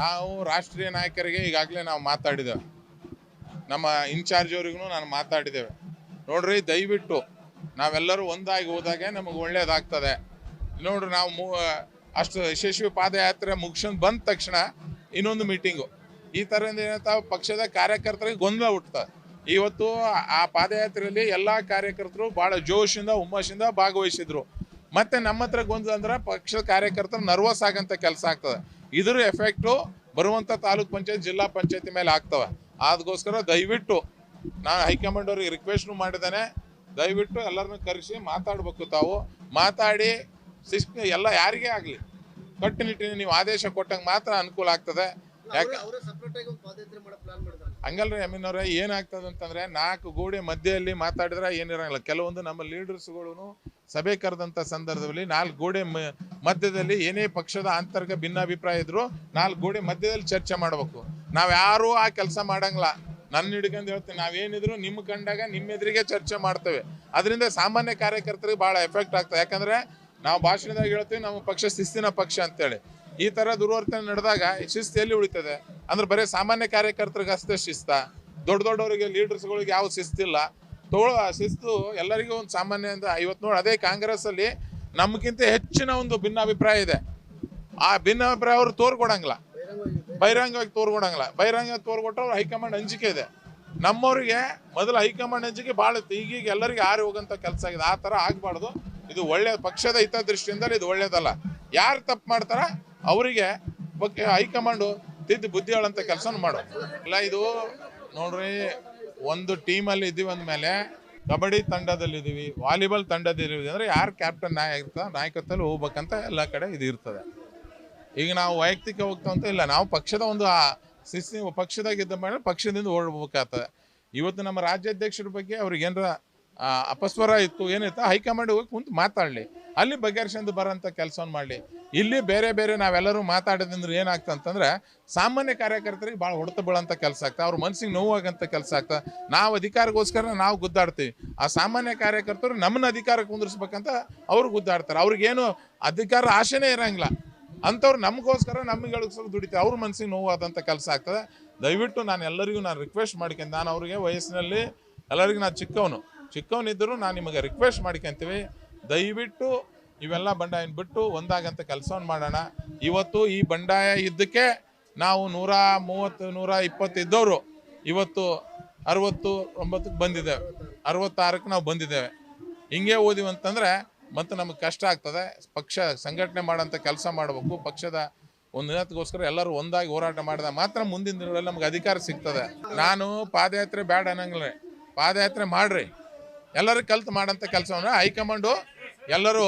ನಾವು ರಾಷ್ಟ್ರೀಯ ನಾಯಕರಿಗೆ ಈಗಾಗಲೇ ನಾವು ಮಾತಾಡಿದ್ದೇವೆ. ನಮ್ಮ ಇನ್ಚಾರ್ಜ್ ಅವ್ರಿಗೂ ನಾನು ಮಾತಾಡಿದ್ದೇವೆ. ನೋಡ್ರಿ, ದಯವಿಟ್ಟು ನಾವೆಲ್ಲರೂ ಒಂದಾಗಿ ಹೋದಾಗ ನಮಗೆ ಒಳ್ಳೇದಾಗ್ತದೆ. ನೋಡ್ರಿ, ನಾವು ಮೂ ಅಷ್ಟು ಯಶಸ್ವಿ ಪಾದಯಾತ್ರೆ ಮುಗಿಸ್ಕೊಂಡು ಬಂದ ತಕ್ಷಣ ಇನ್ನೊಂದು ಮೀಟಿಂಗು. ಈ ಥರದಿಂದ ಏನಂತ, ಪಕ್ಷದ ಕಾರ್ಯಕರ್ತರಿಗೆ ಗೊಂದಲ ಹುಟ್ಟುತ್ತದೆ ಇವತ್ತು ಆ ಪಾದಯಾತ್ರೆಯಲ್ಲಿ ಎಲ್ಲ ಕಾರ್ಯಕರ್ತರು ಭಾಳ ಜೋಶಿಂದ, ಹುಮ್ಮಸ್ಸಿಂದ ಭಾಗವಹಿಸಿದ್ರು. ಮತ್ತೆ ನಮ್ಮ ಹತ್ರ ಗೊಂದಲ ಅಂದ್ರೆ ಪಕ್ಷದ ಕಾರ್ಯಕರ್ತರು ನರ್ವಸ್ ಆಗಂತ ಕೆಲಸ ಆಗ್ತದೆ. ಇದ್ರ ಎಫೆಕ್ಟು ಬರುವಂಥ ತಾಲೂಕ್ ಪಂಚಾಯತ್ ಜಿಲ್ಲಾ ಪಂಚಾಯತಿ ಮೇಲೆ ಆಗ್ತವೆ. ಅದಕ್ಕೋಸ್ಕರ ದಯವಿಟ್ಟು ನಾನು ಹೈಕಮಾಂಡ್ ಅವ್ರಿಗೆ ರಿಕ್ವೆಸ್ಟ್ ಮಾಡಿದ್ದೇನೆ. ದಯವಿಟ್ಟು ಎಲ್ಲರನ್ನೂ ಕರೆಸಿ ಮಾತಾಡ್ಬೇಕು ತಾವು. ಮಾತಾಡಿ ಶಿಸ್ತು ಎಲ್ಲ ಯಾರಿಗೇ ಆಗಲಿ. ಕಟ್ಟುನಿಟ್ಟಿನ ನೀವು ಆದೇಶ ಕೊಟ್ಟಂಗೆ ಮಾತ್ರ ಅನುಕೂಲ ಆಗ್ತದೆ. ಯಾಕೆ ಹಂಗಲ್ರಿ ಅಮೀನ್ ಅವರೇ ಏನಾಗ್ತದೆ ಅಂತಂದ್ರೆ ನಾಲ್ಕು ಗೋಡೆ ಮಧ್ಯೆಯಲ್ಲಿ ಮಾತಾಡಿದ್ರೆ ಏನಿರಂಗಿಲ್ಲ. ಕೆಲವೊಂದು ನಮ್ಮ ಲೀಡರ್ಸ್ಗಳು ಸಭೆ ಕರೆದಂತ ಸಂದರ್ಭದಲ್ಲಿ ನಾಲ್ಕು ಗೋಡೆ ಮಧ್ಯದಲ್ಲಿ ಏನೇ ಪಕ್ಷದ ಅಂತರ್ಗ ಭಿನ್ನಾಭಿಪ್ರಾಯ ಇದ್ರು ನಾಲ್ಕು ಗೋಡೆ ಮಧ್ಯದಲ್ಲಿ ಚರ್ಚೆ ಮಾಡ್ಬೇಕು. ನಾವು ಯಾರು ಆ ಕೆಲಸ ಮಾಡಂಗಿಲ್ಲ. ನನ್ನ ಹಿಡ್ಕೊಂಡು ಹೇಳ್ತೀನಿ, ನಾವೇನಿದ್ರು ನಿಮ್ಮ ಕಂಡಾಗ ನಿಮ್ಮ ಎದುರಿಗೆ ಚರ್ಚೆ ಮಾಡ್ತೇವೆ. ಅದರಿಂದ ಸಾಮಾನ್ಯ ಕಾರ್ಯಕರ್ತರಿಗೆ ಬಹಳ ಎಫೆಕ್ಟ್ ಆಗ್ತದೆ. ಯಾಕಂದ್ರೆ ನಾವು ಭಾಷಣದಾಗ ಹೇಳ್ತೀವಿ, ನಮ್ಮ ಪಕ್ಷ ಶಿಸ್ತಿನ ಪಕ್ಷ ಅಂತೇಳಿ. ಈ ತರ ದುರ್ವರ್ತನೆ ನಡೆದಾಗ ಶಿಸ್ತು ಎಲ್ಲಿ ಉಳಿತದೆ? ಅಂದ್ರೆ ಬರೀ ಸಾಮಾನ್ಯ ಕಾರ್ಯಕರ್ತರಿಗೆ ಅಷ್ಟೇ ಶಿಸ್ತ? ದೊಡ್ಡ ದೊಡ್ಡವರಿಗೆ ಲೀಡರ್ಸ್ಗಳಿಗೆ ಯಾವ ಶಿಸ್ತಿಲ್ಲ? ತೋಳ ಶಿಸ್ತು ಎಲ್ಲರಿಗೂ ಒಂದು ಸಾಮಾನ್ಯ ಅಂತ ಐವತ್ತು ನೋಡಿ ಅದೇ ಕಾಂಗ್ರೆಸ್ ಅಲ್ಲಿ ನಮ್ಗಿಂತ ಹೆಚ್ಚಿನ ಒಂದು ಭಿನ್ನಾಭಿಪ್ರಾಯ ಇದೆ. ಆ ಭಿನ್ನಾಭಿಪ್ರಾಯ ಅವರು ತೋರ್ಕೊಡಂಗಿಲ್ಲ. ಬಹಿರಂಗವಾಗಿ ತೋರ್ಕೊಡಂಗಿಲ್ಲ. ಬಹಿರಂಗವಾಗಿ ತೋರ್ಕೊಟ್ರೆ ಅವ್ರ ಹೈಕಮಾಂಡ್ ಅಂಜಿಕೆ ಇದೆ. ನಮ್ಮವರಿಗೆ ಮೊದಲು ಹೈಕಮಾಂಡ್ ಅಂಜಿಕೆ ಭಾಳ ಈಗೀಗ ಎಲ್ಲರಿಗೆ ಆರಿ ಹೋಗಂತ ಕೆಲಸ ಆಗಿದೆ. ಆ ಥರ ಆಗಬಾರ್ದು. ಇದು ಒಳ್ಳೆ ಪಕ್ಷದ ಹಿತದೃಷ್ಟಿಯಿಂದಲೇ ಇದು ಒಳ್ಳೇದಲ್ಲ. ಯಾರು ತಪ್ಪು ಮಾಡ್ತಾರ ಅವರಿಗೆ ಬಗ್ಗೆ ಹೈಕಮಾಂಡು ತಿದ್ದು ಬುದ್ಧಿ ಹೇಳಂತ ಕೆಲಸ ಮಾಡು. ಇಲ್ಲ, ಇದು ನೋಡ್ರಿ ಒಂದು ಟೀಮಲ್ಲಿ ಇದ್ದೀವಿ ಅಂದಮೇಲೆ ಕಬಡ್ಡಿ ತಂಡದಲ್ಲಿ ಇದೀವಿ, ವಾಲಿಬಾಲ್ ತಂಡದಲ್ಲಿ ಅಂದ್ರೆ ಯಾರು ಕ್ಯಾಪ್ಟನ್ ನಾಯಕ ನಾಯಕತ್ವದಲ್ಲಿ ಹೋಗ್ಬೇಕಂತ ಎಲ್ಲ ಕಡೆ ಇದು ಇರ್ತದೆ. ಈಗ ನಾವು ವೈಯಕ್ತಿಕ ಹೋಗ್ತಾ ಅಂತ ಇಲ್ಲ, ನಾವು ಪಕ್ಷದ ಒಂದು ಶಿಸ್ತಿ ಪಕ್ಷದಾಗ ಇದ್ದ ಮೇಲೆ ಪಕ್ಷದಿಂದ ಓಡ್ಬೇಕಾಗ್ತದೆ. ಇವತ್ತು ನಮ್ಮ ರಾಜ್ಯಾಧ್ಯಕ್ಷರ ಬಗ್ಗೆ ಅವ್ರಿಗೆ ಏನಾರ ಅಪಸ್ವರ ಇತ್ತು. ಏನಿತ್ತು ಹೈಕಮಾಂಡ್ ಹೋಗಿ ಕುಂತು ಮಾತಾಡಲಿ. ಅಲ್ಲಿ ಬಗೆಹರಿಸ್ಕೊಂಡು ಬರೋಂಥ ಕೆಲಸವನ್ನು ಮಾಡಲಿ. ಇಲ್ಲಿ ಬೇರೆ ಬೇರೆ ನಾವೆಲ್ಲರೂ ಮಾತಾಡೋದಂದ್ರೆ ಏನಾಗ್ತದೆ ಅಂತಂದ್ರೆ ಸಾಮಾನ್ಯ ಕಾರ್ಯಕರ್ತರಿಗೆ ಭಾಳ ಹೊಡೆತ ಬೀಳೋಂಥ ಕೆಲಸ ಆಗ್ತದೆ ಅವ್ರ ಮನಸ್ಸಿಗೆ ನೋವಾಗಂಥ ಕೆಲಸ ಆಗ್ತದೆ ನಾವು ಅಧಿಕಾರಕ್ಕೋಸ್ಕರ ನಾವು ಗುದ್ದಾಡ್ತೀವಿ. ಆ ಸಾಮಾನ್ಯ ಕಾರ್ಯಕರ್ತರು ನಮ್ಮನ್ನ ಅಧಿಕಾರಕ್ಕೆ ಕುಂದಿರ್ಸ್ಬೇಕಂತ ಅವ್ರು ಗುದ್ದಾಡ್ತಾರೆ. ಅವ್ರಿಗೇನು ಅಧಿಕಾರ ಆಶೆನೇ ಇರೋಂಗಿಲ್ಲ. ಅಂಥವ್ರು ನಮಗೋಸ್ಕರ ನಮಗೆ ಗಳಿಸೋಕೆ ದುಡಿತಾರೆ ಅವ್ರ ಮನಸ್ಸಿಗೆ ನೋವಾದಂಥ ಕೆಲಸ ಆಗ್ತದೆ. ದಯವಿಟ್ಟು ನಾನು ಎಲ್ಲರಿಗೂ ನಾನು ರಿಕ್ವೆಸ್ಟ್ ಮಾಡ್ಕೊಂಡು ನಾನು ಅವರಿಗೆ ವಯಸ್ಸಿನಲ್ಲಿ ಎಲ್ಲರಿಗೂ ನಾನು ಚಿಕ್ಕವನು. ಚಿಕ್ಕವನಿದ್ದರೂ ನಾನು ನಿಮಗೆ ರಿಕ್ವೆಸ್ಟ್ ಮಾಡ್ಕೊಂತೀವಿ ದಯವಿಟ್ಟು ಇವೆಲ್ಲ ಬಂಡಾಯನ ಬಿಟ್ಟು ಒಂದಾಗಂತ ಕೆಲಸವನ್ನು ಮಾಡೋಣ. ಇವತ್ತು ಈ ಬಂಡಾಯ ಇದ್ದಕ್ಕೆ ನಾವು ನೂರ ಮೂವತ್ತು, ನೂರ ಇಪ್ಪತ್ತು ಇದ್ದವರು. ಇವತ್ತು ಅರವತ್ತು, ಒಂಬತ್ತಕ್ಕೆ ಬಂದಿದ್ದೇವೆ. ಅರವತ್ತಾರಕ್ಕೆ ನಾವು ಬಂದಿದ್ದೇವೆ. ಹಿಂಗೆ ಓದಿವಿ ಅಂತಂದ್ರೆ ಮತ್ತೆ ನಮಗೆ ಕಷ್ಟ ಆಗ್ತದೆ. ಪಕ್ಷ ಸಂಘಟನೆ ಮಾಡೋಂಥ ಕೆಲಸ ಮಾಡಬೇಕು. ಪಕ್ಷದ ಒಂದು ದಿನಕ್ಕೋಸ್ಕರ ಎಲ್ಲರೂ ಒಂದಾಗಿ ಹೋರಾಟ ಮಾಡಿದಾಗ ಮಾತ್ರ ಮುಂದಿನ ದಿನಗಳಲ್ಲಿ ನಮ್ಗೆ ಅಧಿಕಾರ ಸಿಗ್ತದೆ. ನಾನು ಪಾದಯಾತ್ರೆ ಬೇಡ ಅನ್ನಂಗಿಲ್ಲ ಪಾದಯಾತ್ರೆ ಮಾಡ್ರಿ. ಎಲ್ಲರೂ ಕಲ್ತು ಮಾಡೋಂಥ ಕೆಲಸವನ್ನು ಹೈಕಮಾಂಡು ಎಲ್ಲರೂ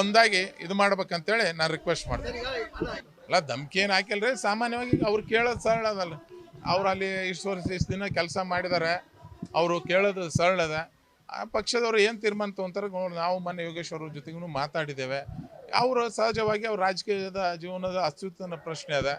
ಒಂದಾಗಿ ಇದು ಮಾಡ್ಬೇಕಂತೇಳಿ ನಾನು ರಿಕ್ವೆಸ್ಟ್ ಮಾಡ್ತೀನಿ ಅಲ್ಲ ಧಮ್ಕಿ ಏನು ಹಾಕಿಲ್ರಿ? ಸಾಮಾನ್ಯವಾಗಿ ಅವ್ರು ಕೇಳೋದು ಸರಳ ಅದಲ್ಲ. ಅವ್ರು ಅಲ್ಲಿ ಇಷ್ಟು ವರ್ಷ ಇಷ್ಟು ದಿನ ಕೆಲಸ ಮಾಡಿದ್ದಾರೆ ಅವರು ಕೇಳೋದು ಸರಳ ಅದ. ಆ ಪಕ್ಷದವ್ರು ಏನು ತೀರ್ಮಾನ ತೊಗೊಂತಾರೆ ನಾವು ಮೊನ್ನೆ ಯೋಗೇಶ್ವರ ಜೊತೆಗೂ ಮಾತಾಡಿದ್ದೇವೆ. ಅವರು ಸಹಜವಾಗಿ ಅವ್ರ ರಾಜಕೀಯದ ಜೀವನದ ಅಸ್ತಿತ್ವದ ಪ್ರಶ್ನೆ ಅದ.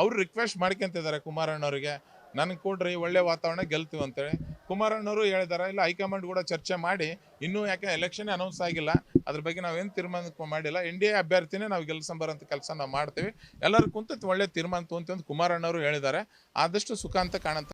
ಅವ್ರು ರಿಕ್ವೆಸ್ಟ್ ಮಾಡ್ಕೊಂತಿದ್ದಾರೆ ಕುಮಾರಣ್ಣವ್ರಿಗೆ. ನನಗೆ ಕೊಡ್ರಿ ಒಳ್ಳೆ ವಾತಾವರಣ ಗೆಲ್ತೀವಿ ಅಂತೇಳಿ ಕುಮಾರಣ್ಣವರು ಹೇಳಿದಾರೆ, ಇಲ್ಲ ಹೈಕಮಾಂಡ್ ಕೂಡ ಚರ್ಚೆ ಮಾಡಿ, ಇನ್ನೂ ಯಾಕೆ ಎಲೆಕ್ಷನ್ ಅನೌನ್ಸ್ ಆಗಿಲ್ಲ, ಅದ್ರ ಬಗ್ಗೆ ನಾವೇನು ತೀರ್ಮಾನ ಮಾಡಿಲ್ಲ, ಎನ್ ಡಿ ಎ ಅಭ್ಯರ್ಥಿನೇ ನಾವು ಗೆಲ್ಸಂಬರಂತ ಕೆಲಸ ನಾವು ಮಾಡ್ತೀವಿ, ಎಲ್ಲರೂ ಕುಂತ ಒಳ್ಳೆ ತೀರ್ಮಾನ ತೊಗೊಂತೀವಿ ಅಂತ ಕುಮಾರಣ್ಣವರು ಹೇಳಿದ್ದಾರೆ, ಆದಷ್ಟು ಸುಖ ಅಂತ ಕಾಣಂತ